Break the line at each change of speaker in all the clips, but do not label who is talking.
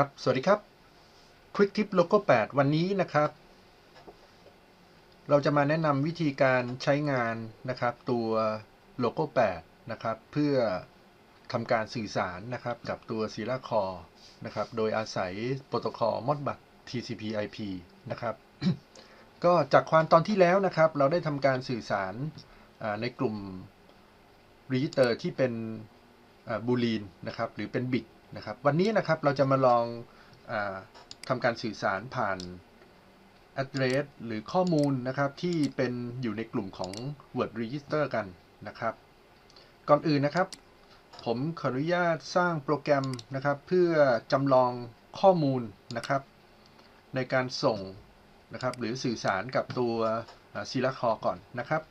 ครับ สวัสดีครับ Quick Tip Logo 8 วันนี้นะครับ เราจะมาแนะนำวิธีการใช้งานนะครับ ตัว Logo 8 นะครับ เพื่อทำการสื่อสารนะครับ กับตัว s i l a c o r นะครับ โดยอาศัยโปรโตคอล Modbus TCP/IP นะครับ ก็จากความตอนที่แล้วนะครับ เราได้ทำการสื่อสารในกลุ่ม register ที่เป็นบูลีนนะครับ หรือเป็นบิต นะครับ วันนี้นะครับเราจะมาลองอทำการสื่อสารผ่าน address หรือข้อมูลนะครับที่เป็นอยู่ในกลุ่มของ word register กันนะครับ ก่อนอื่นนะครับ ผมขออนุญาตสร้างโปรแกรมนะครับ เพื่อจำลองข้อมูลนะครับ ในการส่งนะครับหรือสื่อสารกับตัวซีลคอก่อนนะครับ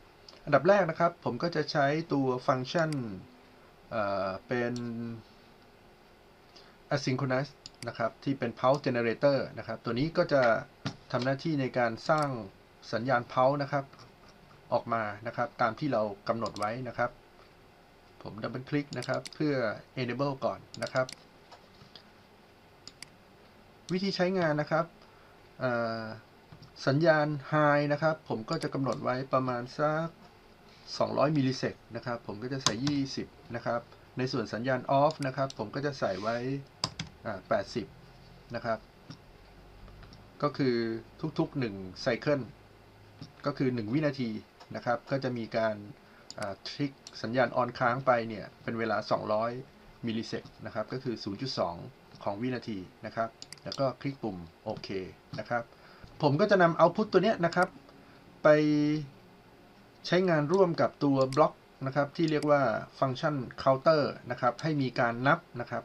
อันดับแรกนะครับผมก็จะใช้ตัวฟังก์ชันเป็น asynchronous นะครับที่เป็น pulse generator นะครับ ตัวนี้ก็จะทำหน้าที่ในการสร้างสัญญาณ pulse นะครับออกมานะครับ ตามที่เรากำหนดไว้นะครับ ผมดับเบิลคลิกนะครับ เพื่อ enable ก่อนนะครับ วิธีใช้งานนะครับสัญญาณ high นะครับ ผมก็จะกำหนดไว้ประมาณสัก 200มิลลิเซกนะครับ ผมก็จะใส่ 20 นะครับ ในส่วนสัญญาณ off นะครับ ผมก็จะใส่ไว้ 80 นะครับ ก็คือทุกๆ1ไซเคิลก็คือ 1 วินาทีนะครับ ก็จะมีการทริกสัญญาณออนค้างไปเนี่ย เป็นเวลา 200 มิลลิเซกนะครับ ก็คือ 0.2 ของวินาทีนะครับ แล้วก็คลิกปุ่มโอเคนะครับ ผมก็จะนำเอาพุตตัวเนี้ยนะครับ ไปใช้งานร่วมกับตัวบล็อกนะครับ ที่เรียกว่าฟังก์ชัน counter นะครับ ให้มีการนับนะครับ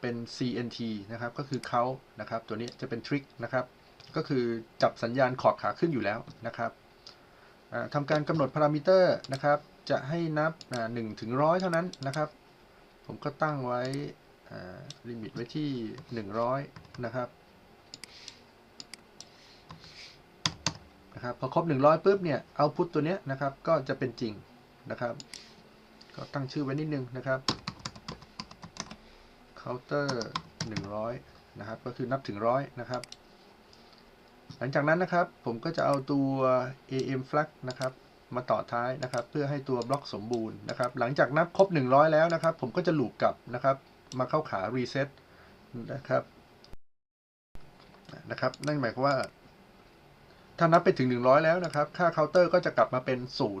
เป็น CNT นะครับ ก็คือ count นะครับ ตัวนี้จะเป็นทริคนะครับ ก็คือจับสัญญาณขอบขาขึ้นอยู่แล้วนะครับทำการกำหนดพารามิเตอร์นะครับ จะให้นับหนึ่งถึงร้อยเท่านั้นนะครับ ผมก็ตั้งไว้ลิมิตไว้ที่ 100 นะครับนะครับพอครบ 100ปุ๊บเนี่ยเอาพุตตัวเนี้ยนะครับก็จะเป็นจริงนะครับ ก็ตั้งชื่อไว้นิดนึงนะครับ counter 100 นะครับ ก็คือนับถึงร้อยนะครับ หลังจากนั้นนะครับผมก็จะเอาตัว am flag นะครับ มาต่อท้ายนะครับ เพื่อให้ตัวบล็อกสมบูรณ์นะครับ หลังจากนับครบ 100 แล้วนะครับ ผมก็จะลูปกลับนะครับ มาเข้าขา reset นะครับนะครับ นั่นหมายความว่า ถ้านับไปถึง 100 แล้วนะครับ ค่าเคาน์เตอร์ก็จะกลับมาเป็น0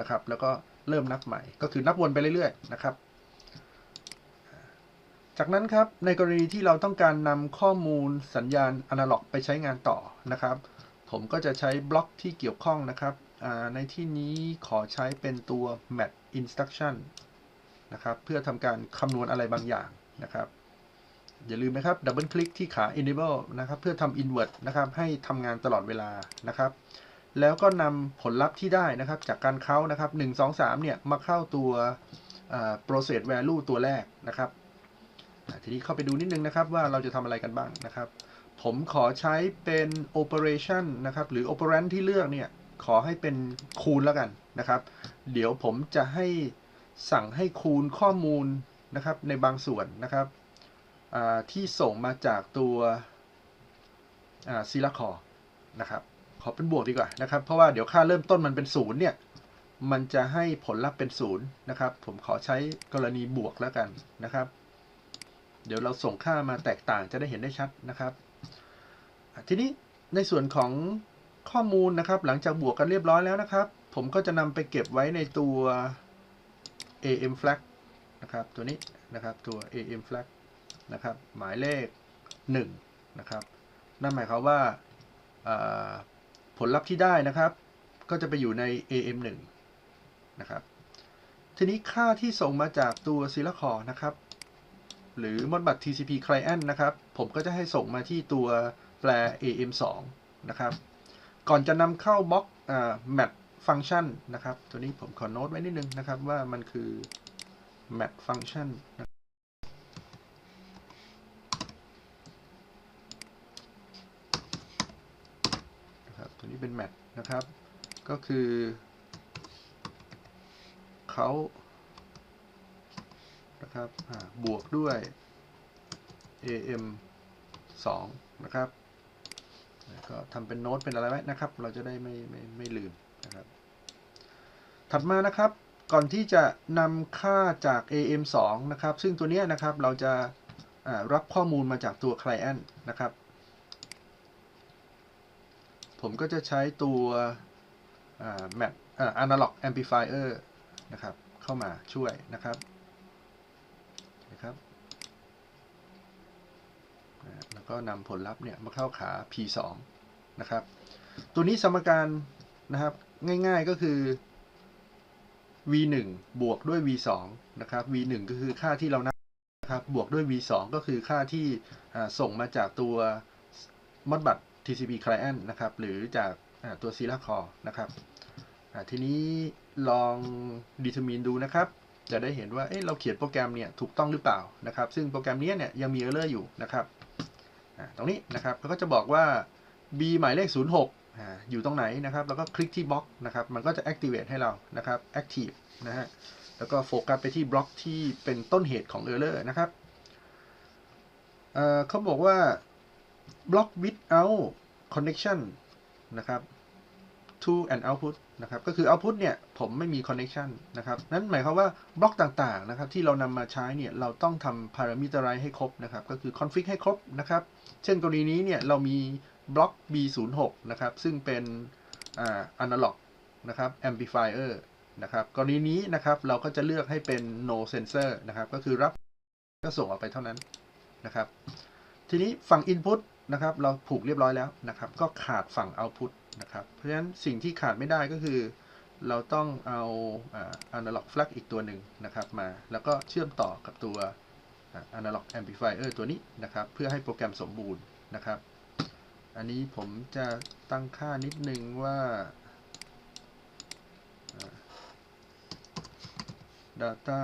นะครับ แล้วก็เริ่มนับใหม่ ก็คือนับวนไปเรื่อยๆนะครับ จากนั้นครับในกรณีที่เราต้องการนำข้อมูลสัญญาณอนาล็อกไปใช้งานต่อนะครับ ผมก็จะใช้บล็อกที่เกี่ยวข้องนะครับในที่นี้ขอใช้เป็นตัว math instruction นะครับเพื่อทำการคำนวณอะไรบางอย่างนะครับ อย่าลืมนะครับดับเบิลคลิกที่ขา enable นะครับเพื่อทำ invert นะครับให้ทำงานตลอดเวลานะครับ แล้วก็นำผลลัพธ์ที่ได้นะครับ จากการเข้านะครับ 1 2 3 เนี่ยมาเข้าตัว process value ตัวแรกนะครับ ทีนี้เข้าไปดูนิดนึงนะครับว่าเราจะทำอะไรกันบ้างนะครับ ผมขอใช้เป็น operation นะครับ หรือ operand ที่เลือกเนี่ย ขอให้เป็นคูณแล้วกันนะครับ เดี๋ยวผมจะให้สั่งให้คูณข้อมูลนะครับในบางส่วนนะครับที่ส่งมาจากตัวซีลาคอนะครับขอเป็นบวกดีกว่านะครับ เพราะว่าเดี๋ยวค่าเริ่มต้นมันเป็นศูนย์เนี่ย มันจะให้ผลลัพธ์เป็นศูนย์นะครับ ผมขอใช้กรณีบวกแล้วกันนะครับ เดี๋ยวเราส่งค่ามาแตกต่างจะได้เห็นได้ชัดนะครับ ทีนี้ในส่วนของข้อมูลนะครับ หลังจากบวกกันเรียบร้อยแล้วนะครับ ผมก็จะนำไปเก็บไว้ในตัว am flag นะครับ ตัวนี้นะครับตัว am flag นะครับ หมายเลข 1 นะครับ นั่นหมายความว่าผลลัพธ์ที่ได้นะครับ ก็จะไปอยู่ใน AM1 นะครับ ทีนี้ค่าที่ส่งมาจากตัว s i l a c o r นะครับ หรือ Modbus TCP Client นะครับ ผมก็จะให้ส่งมาที่ตัวแปล AM2 นะครับ ก่อนจะนำเข้าบล็อก map function นะครับ ตัวนี้ผมขอโน้ตไว้นิดนึงนะครับ ว่ามันคือ map function นะตัวนี้เป็นแมทนะครับ ก็คือเขา นะครับบวกด้วย am 2นะครับแล้วก็ทำเป็นโน้ตเป็นอะไรไว้นะครับ เราจะได้ไม่ไม่ไม่ลืมนะครับ ถัดมานะครับก่อนที่จะนำค่าจาก am 2นะครับ ซึ่งตัวนี้นะครับเราจะรับข้อมูลมาจากตัว client นะครับ ผมก็จะใช้ตัวอ่า map อ่า analog amplifier นะครับ เข้ามาช่วยนะครับอ่าแล้ว ก็นำผลลัพธ์เนี่ยมาเข้าขา p2 นะครับ ตัวนี้สมการนะครับง่ายๆก็คือ v1 บวกด้วย v2 นะครับ v1 ก็คือค่าที่เรานับนะครับบวกด้วย v2 ก็คือค่าที่ส่งมาจากตัว modbus TCP client นะครับ หรือจากตัว s i l a Core นะครับทีนี้ลอง determine ดูนะครับ จะได้เห็นว่าเอ๊ะเราเขียนโปรแกรมเนี่ยถูกต้องหรือเปล่านะครับ ซึ่งโปรแกรมนี้เนี่ยยังมี error อยู่นะครับ ตรงนี้นะครับเขาก็จะบอกว่า b หมายเลข 06อ่าอยู่ตรงไหนนะครับ แล้วก็คลิกที่บล็อกนะครับ มันก็จะ activate ให้เรานะครับ active นะฮะ แล้วก็โฟกัสไปที่บล็อกที่เป็นต้นเหตุของ error นะครับเเขาบอกว่า block without connection นะครับ to an output นะครับ ก็คือ output เนี่ย ผมไม่มี connection นะครับ นั่นหมายความว่าบล็อกต่างๆ นะครับ ที่เรานำมาใช้เนี่ย เราต้องทำ parameterize ให้ครบนะครับ ก็คือ config ให้ครบนะครับ เช่นกรณีนี้เนี่ย เรามีบล็อก b06 นะครับ ซึ่งเป็นอ่า analog นะครับ amplifier นะครับ กรณีนี้นะครับ เราก็จะเลือกให้เป็น no sensor นะครับ ก็คือรับก็ส่งออกไปเท่านั้นนะครับ ทีนี้ฝั่ง input นะครับ เราผูกเรียบร้อยแล้วนะครับ ก็ขาดฝั่ง output นะครับ เพราะฉะนั้นสิ่งที่ขาดไม่ได้ก็คือ เราต้องเอาอ่า analog flag อีกตัวหนึ่งนะครับมา แล้วก็เชื่อมต่อกับตัวอ่า analog amplifier ตัวนี้นะครับ เพื่อให้โปรแกรมสมบูรณ์นะครับ อันนี้ผมจะตั้งค่านิดนึงว่า data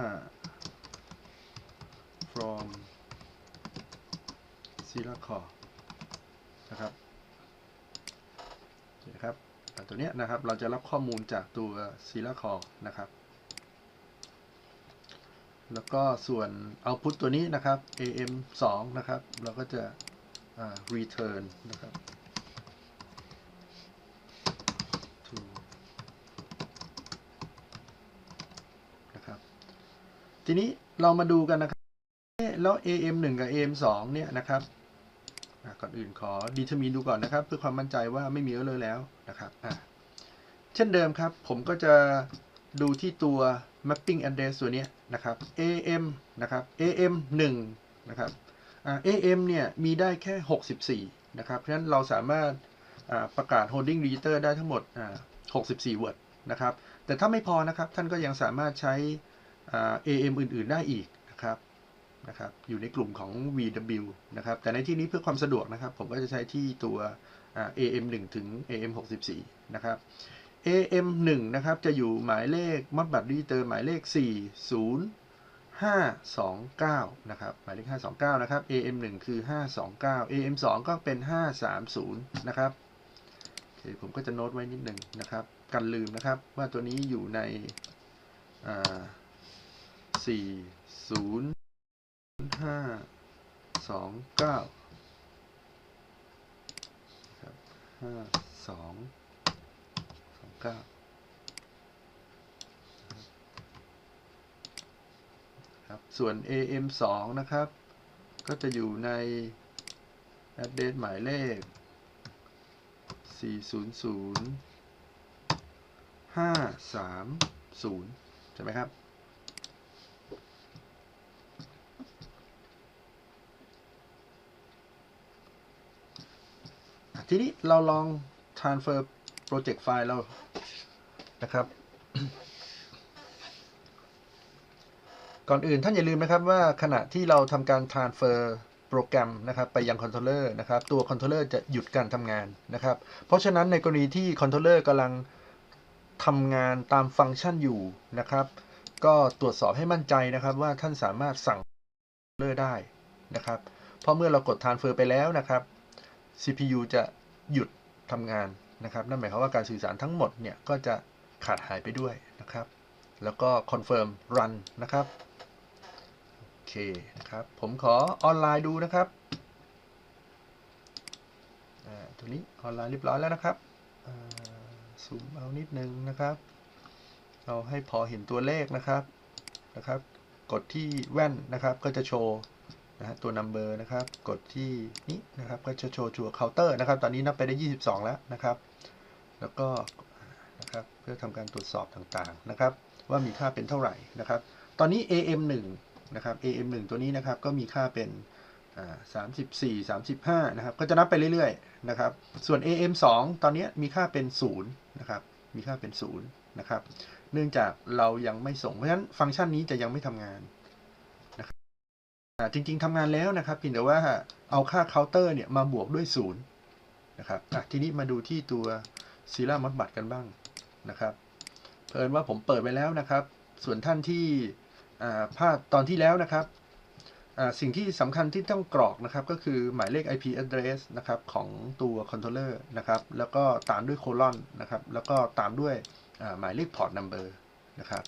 from s i l a c o r นะครับ นะครับตัวนี้นะครับเราจะรับข้อมูลจากตัว s i l a c o r นะครับ แล้วก็ส่วน output ตัวนี้นะครับ am 2นะครับ เราก็จะ return นะครับ to นะครับ ทีนี้เรามาดูกันนะครับ แล้ว AM 1 กับ AM 2เนี่ยนะครับ ก่อนอื่นขอ determine ดูก่อนนะครับ เพื่อความมั่นใจว่าไม่มี error แล้วนะครับเช่นเดิมครับ ผมก็จะดูที่ตัว mapping address ตัวนี้นะครับ AM นะครับ AM 1นะครับ AM เนี่ยมีได้แค่ 64 นะครับ เพราะฉะนั้นเราสามารถประกาศ holding register ได้ทั้งหมด 64 word นะครับ แต่ถ้าไม่พอนะครับ ท่านก็ยังสามารถใช้ AM อื่น ๆ ได้อีก นะครับอยู่ในกลุ่มของ VW นะครับแต่ในที่นี้เพื่อความสะดวกนะครับ ผมก็จะใช้ที่ตัว AM 1 ถึง AM 64 นะครับ AM 1 นะครับจะอยู่หมายเลขมัดบัตรดิจิเตอร์หมายเลข 40 529 นะครับหมายเลข 529 นะครับ AM 1 คือ 529 AM 2 ก็เป็น 530 นะครับโอเคผมก็จะโน้ตไว้นิดหนึ่งนะครับ กันลืมนะครับว่าตัวนี้อยู่ในอ่าสี่ศูนย์ ห้าสองเก้าครับห้าสองสองเก้าครับส่วน AM สองนะครับ ก็จะอยู่ใน address หมายเลขสี่ศูนย์ศูนย์ห้าสามศูนย์ใช่ไหมครับ ทีนี้เราลอง transfer project file เรานะครับ ก่อนอื่นท่านอย่าลืมนะครับว่าขณะที่เราทำการ transfer โปรแกรมนะครับไปยังคอนโทรลเลอร์นะครับตัวคอนโทรลเลอร์จะหยุดการทำงานนะครับ เพราะฉะนั้นในกรณีที่คอนโทรลเลอร์กำลังทำงานตามฟังก์ชันอยู่นะครับ ก็ตรวจสอบให้มั่นใจนะครับว่าท่านสามารถสั่งคอนโทรเลอร์ได้นะครับ เพราะเมื่อเรากด transfer ไปแล้วนะครับ CPU จะ หยุดทำงานนะครับ นั่นหมายความว่าการสื่อสารทั้งหมดเนี่ยก็จะขาดหายไปด้วยนะครับ แล้วก็ confirm run นะครับ โอเคนะครับ ผมขอออนไลน์ดูนะครับอ่าตัวนี้ออนไลน์เรียบร้อยแล้วนะครับอ่าซูมเอานิดนึงนะครับ เราให้พอเห็นตัวเลขนะครับนะครับ กดที่แว่นนะครับก็จะโชว์ นะตัว number นะครับ กดที่นี้นะครับ ก็จะโชว์จัวเคาน์เตอร์นะครับ ตอนนี้นับไปได้ 22 แล้วนะครับ แล้วก็นะครับ เพื่อทำการตรวจสอบต่างๆนะครับ ว่ามีค่าเป็นเท่าไหร่นะครับ ตอนนี้ AM1 นะครับ AM1 ตัวนี้นะครับ ก็มีค่าเป็นอ่า34 35นะครับ ก็จะนับไปเรื่อยๆนะครับ ส่วน AM2 ตอนนี้มีค่าเป็น0นะครับ มีค่าเป็น0นะครับ เนื่องจากเรายังไม่ส่ง เพราะฉะนั้นฟังก์ชันนี้จะยังไม่ทำงาน จริง ๆทำงานแล้วนะครับเพียงแต่ว่าเอาค่าเคาน์เตอร์เนี่ยมาบวกด้วย0นะครับทีนี้มาดูที่ตัวซีร่ามอดบัตกันบ้างนะครับเพิ่นว่าผมเปิดไปแล้วนะครับ ส่วนท่านที่อ่าภาพตอนที่แล้วนะครับสิ่งที่สำคัญที่ต้องกรอกนะครับ ก็คือหมายเลข IP address นะครับของตัว controller นะครับแล้วก็ตามด้วยโคลอนนะครับแล้วก็ตามด้วยหมายเลข port number นะครับ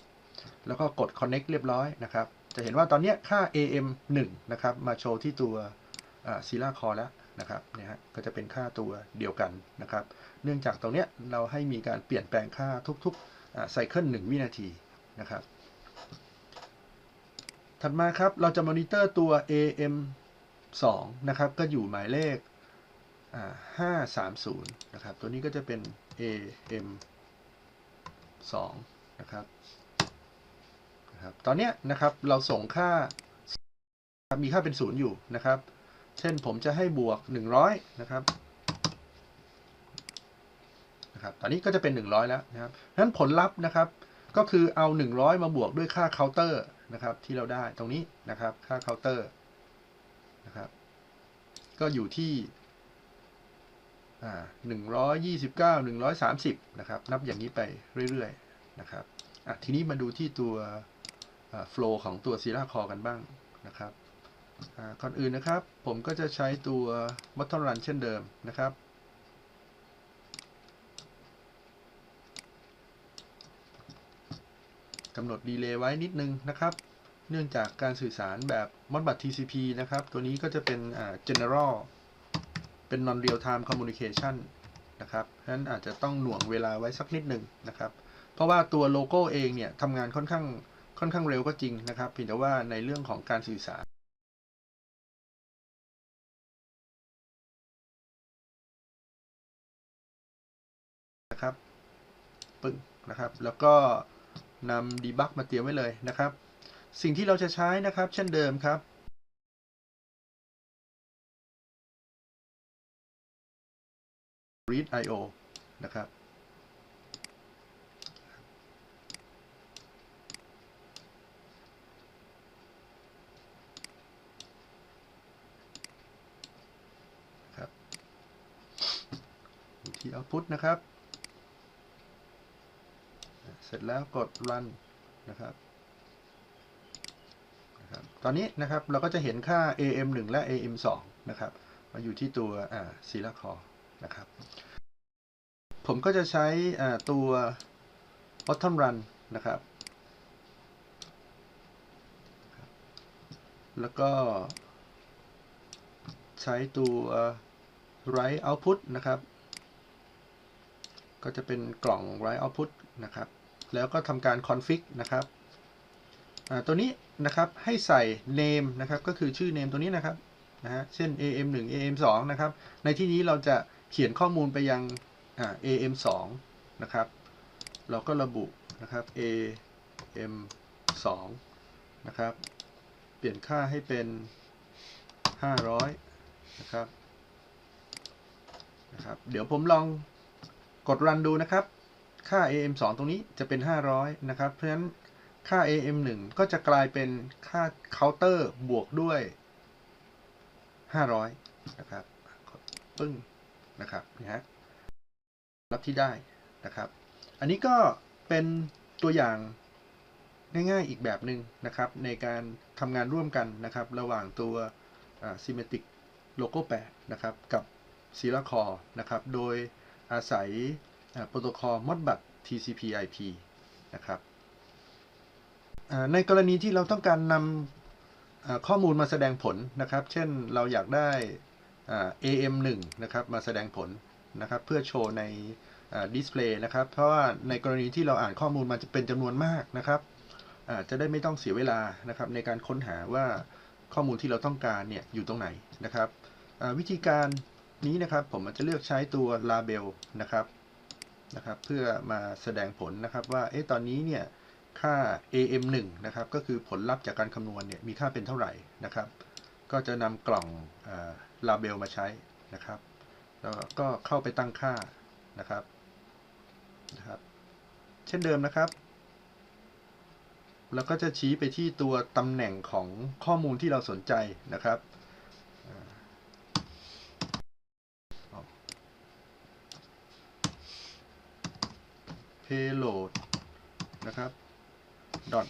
แล้วก็กด connect เรียบร้อยนะครับ จะเห็นว่าตอนนี้ค่า AM 1นะครับ มาโชว์ที่ตัวซีล่าคอแล้วนะครับเนี่ยฮะก็จะเป็นค่าตัวเดียวกันนะครับ เนื่องจากตรงเนี้ยเราให้มีการเปลี่ยนแปลงค่าทุกๆไซเคิล1วินาทีนะครับ ถัดมาครับเราจะมอนิเตอร์ตัว AM 2นะครับ ก็อยู่หมายเลขอ่า530 นะครับ ตัวนี้ก็จะเป็น AM 2นะครับ นะครับ ตอนนี้นะครับเราส่งค่ามีค่าเป็นศูนย์อยู่นะครับ เช่นผมจะให้บวก 100 นะครับนะครับ ตอนนี้ก็จะเป็น 100 แล้วนะครับนั้นผลลัพธ์นะครับ ก็คือเอา 100 มาบวกด้วยค่าเคาน์เตอร์นะครับ ที่เราได้ตรงนี้นะครับค่าเคาน์เตอร์นะครับ ก็อยู่ที่หนึ่งร้อยี่สิบเก้า129 130นะครับ นับอย่างนี้ไปเรื่อยๆนะครับ อะ ทีนี้มาดูที่ตัว โฟล์ของตัว Sierra Core กันบ้างนะครับก่อนอื่นนะครับ ผมก็จะใช้ตัว Bottom Run เช่นเดิมนะครับ กำหนดดีเลย์ไว้นิดนึงนะครับ เนื่องจากการสื่อสารแบบ Modbus TCP นะครับ ตัวนี้ก็จะเป็น general เป็น non real time communication นะครับฉะนั้นอาจจะต้องหน่วงเวลาไว้สักนิดหนึ่งนะครับ เพราะว่าตัวโลโก้เองเนี่ยทำงานค่อนข้าง ค่อนข้างเร็วก็จริงนะครับเพียงแต่ว่าในเรื่องของการสื่อสารนะครับปึ้งนะครับ แล้วก็นำดีบักมาเตรียมไว้เลยนะครับ สิ่งที่เราจะใช้นะครับ เช่นเดิมครับ read io นะครับ output นะครับ เสร็จแล้วกด run นะครับนะครับ ตอนนี้นะครับเราก็จะเห็นค่า AM 1และ AM 2นะครับ มาอยู่ที่ตัวอ่า s i l a Core นะครับ ผมก็จะใช้ตัว bottom run นะครับ แล้วก็ใช้ตัว write output นะครับ ก็จะเป็นกล่อง write output นะครับ แล้วก็ทำการ config นะครับตัวนี้นะครับให้ใส่ name นะครับก็คือชื่อ name ตัวนี้นะครับนะฮะเช่น am 1 am 2นะครับ ในที่นี้เราจะเขียนข้อมูลไปยัง am 2นะครับ เราก็ระบุนะครับ am 2นะครับ เปลี่ยนค่าให้เป็น 500นะครับนะครับ เดี๋ยวผมลอง กดรันดูนะครับ ค่า AM 2 ตรงนี้จะเป็น 500 นะครับ เพราะฉะนั้นค่า AM 1 ก็จะกลายเป็นค่าเคาน์เตอร์บวกด้วย 500 นะครับกดปึ้งนะครับนะฮะรับที่ได้นะครับ อันนี้ก็เป็นตัวอย่างง่ายๆอีกแบบหนึ่งนะครับ ในการทำงานร่วมกันนะครับ ระหว่างตัว Symmetric Logo 8นะครับ กับ Sierra Core นะครับ โดย อาศัยโปรโตคอล Modbus TCP/IP นะครับในกรณีที่เราต้องการนอ่าข้อมูลมาแสดงผลนะครับ เช่นเราอยากได้ AM1 นะครับมาแสดงผลนะครับเพื่อโชว์ในดิสเพลย์นะครับ เพราะว่าในกรณีที่เราอ่านข้อมูลมาจะเป็นจำนวนมากนะครับจะได้ไม่ต้องเสียเวลานะครับในการค้นหาว่าข้อมูลที่เราต้องการเนี่ยอยู่ตรงไหนนะครับวิธีการ นี้นะครับผมอาจจะเลือกใช้ตัว label นะครับนะครับ เพื่อมาแสดงผลนะครับว่าเอ๊ะตอนนี้เนี่ยค่า AM1 นะครับก็คือผลลัพธ์จากการคำนวณเนี่ยมีค่าเป็นเท่าไหร่นะครับ ก็จะนำกล่องลาเบลมาใช้นะครับ แล้วก็เข้าไปตั้งค่านะครับนะครับ เช่นเดิมนะครับ แล้วก็จะชี้ไปที่ตัวตำแหน่งของข้อมูลที่เราสนใจนะครับ payload นะครับ dot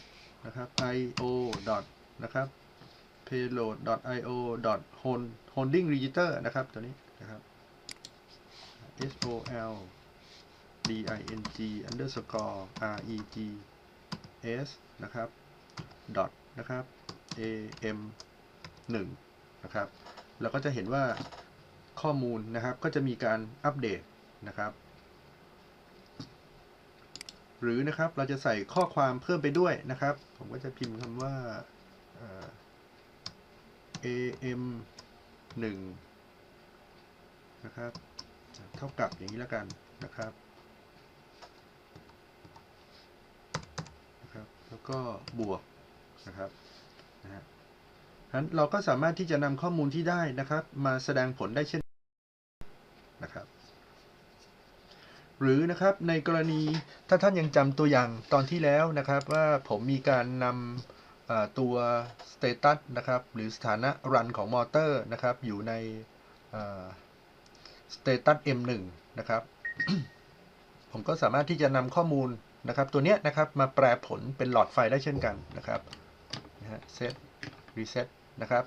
นะครับ io dot นะครับ payload dot io dot holding register นะครับ ตัวนี้นะครับ sol d i n g underscore reg s นะครับ dot นะครับ am 1นะครับ เราก็จะเห็นว่าข้อมูลนะครับก็จะมีการอัปเดตนะครับ หรือนะครับเราจะใส่ข้อความเพิ่มไปด้วยนะครับ ผมก็จะพิมพ์คำว่า am 1นะครับ เท่ากับอย่างนี้แล้วกันนะครับนะครับ แล้วก็บวกนะครับนะฮะฉะนั้นเราก็สามารถที่จะนำข้อมูลที่ได้นะครับ มาแสดงผลได้เช่นนะครับ หรือนะครับในกรณีถ้าท่านยังจำตัวอย่างตอนที่แล้วนะครับว่าผมมีการนำตัว status นะครับหรือสถานะ run ของมอเตอร์นะครับอยู่ในเอ่อ status m1 นะครับผมก็สามารถที่จะนำข้อมูลนะครับตัวเนี้ยนะครับมาแปลผลเป็นหลอดไฟได้เช่นกันนะครับนะฮะ set reset นะครับ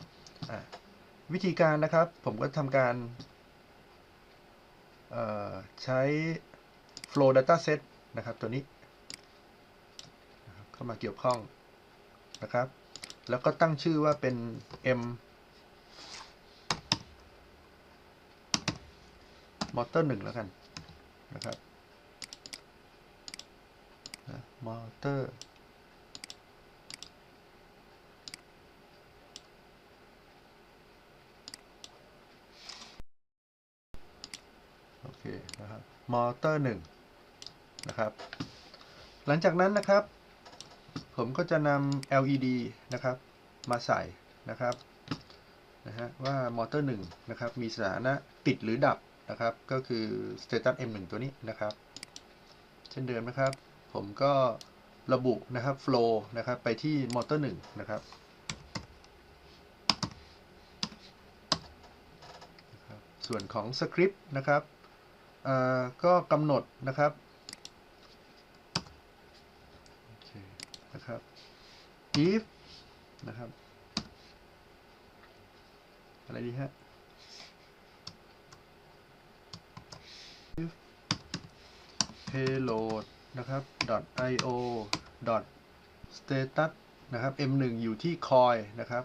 วิธีการนะครับผมก็ทำการใช้ flow data set นะครับ ตัวนี้เข้ามาเกี่ยวข้องนะครับ แล้วก็ตั้งชื่อว่าเป็น m motor 1 แล้วกันนะครับนะ motor โอเคนะครับ มอเตอร์หนึ่ง นะครับ หลังจากนั้นนะครับ ผมก็จะนำ LED นะครับ มาใส่นะครับนะฮะว่ามอเตอร์หนึ่งนะครับ มีสถานะปิดหรือดับนะครับ ก็คือ status M1 ตัวนี้นะครับ เช่นเดิมนะครับ ผมก็ระบุนะครับ flow นะครับ ไปที่มอเตอร์หนึ่งนะครับส่วนของสคริปต์นะครับก็กำหนดนะครับโอเคนะครับ if นะครับ อะไรดีฮะ if payload นะครับ .io .status นะครับ m1 อยู่ที่ coil นะครับ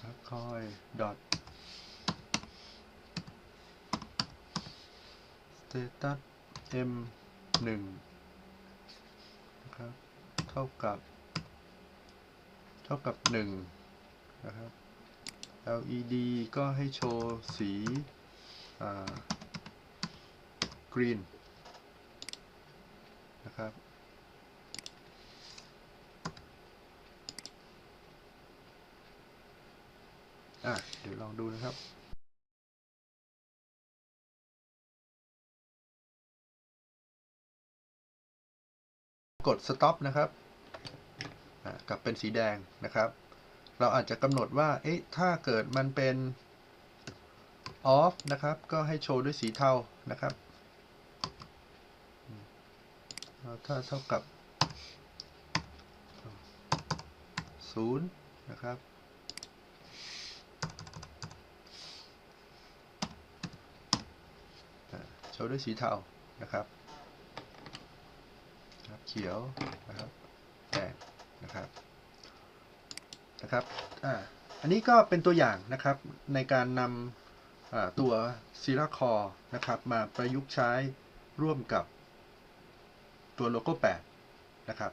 ครับคอย dot status m 1นะครับเท่ากับ เท่ากับ 1 นะครับ LED ก็ให้โชว์สีอ่า green นะครับอะเดี๋ยวลองดูนะครับ กด stop นะครับกลับเป็นสีแดงนะครับ เราอาจจะกำหนดว่า เอ๊ะ ถ้าเกิดมันเป็น off นะครับ ก็ให้โชว์ด้วยสีเทานะครับถ้าเท่ากับ0นะครับ โชลด้วยสีเทานะครับ ขียวนะครับแดงนะครับนะครับอ่าอันนี้ก็เป็นตัวอย่างนะครับในการนำตัวซีราคอนะครับมาประยุกต์ใช้ร่วมกับตัวโลโก้8นะครับ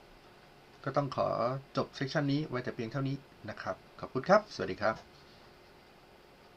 ก็ต้องขอจบเซสชันนี้ไว้แต่เพียงเท่านี้นะครับ ขอบคุณครับ สวัสดีครับ